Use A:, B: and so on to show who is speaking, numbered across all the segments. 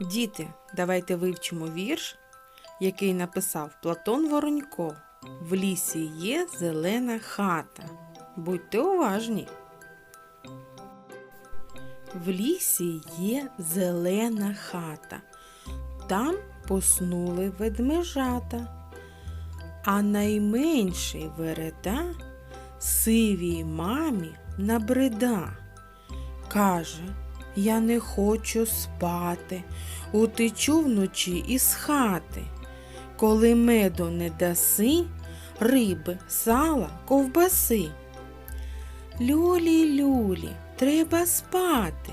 A: Діти, давайте вивчимо вірш, який написав Платон Воронько. В лісі є зелена хата. Будьте уважні. В лісі є зелена хата. Там поснули ведмежата, а найменший вереда сивій мамі набрида. Каже, я не хочу спати, утечу вночі із хати. Коли меду не даси, риби, сала, ковбаси. Люлі, люлі, треба спати.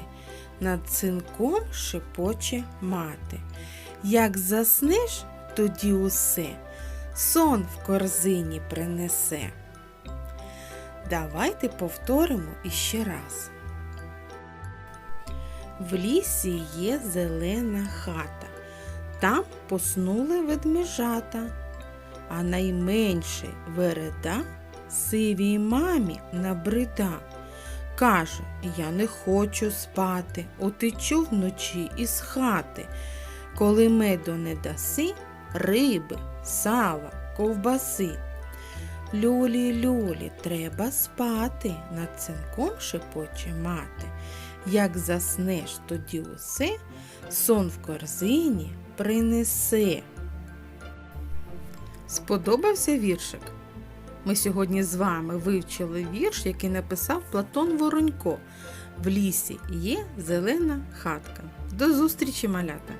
A: Над цинком шепоче мати. Як заснеш, тоді усе сон в корзині принесе. Давайте повторимо іще раз. В лісі є зелена хата. Там поснули ведмежата, а найменший вереда сивій мамі набрида. Каже, я не хочу спати, утечу вночі із хати. Коли меду не даси, риби, сала, ковбаси. Люлі, люлі, треба спати, над цинком шепоче мати. Як заснеш, тоді усе сон в корзині принесе. Сподобався віршик? Ми сьогодні з вами вивчили вірш, який написав Платон Воронько. В лісі є зелена хатка. До зустрічі, малята!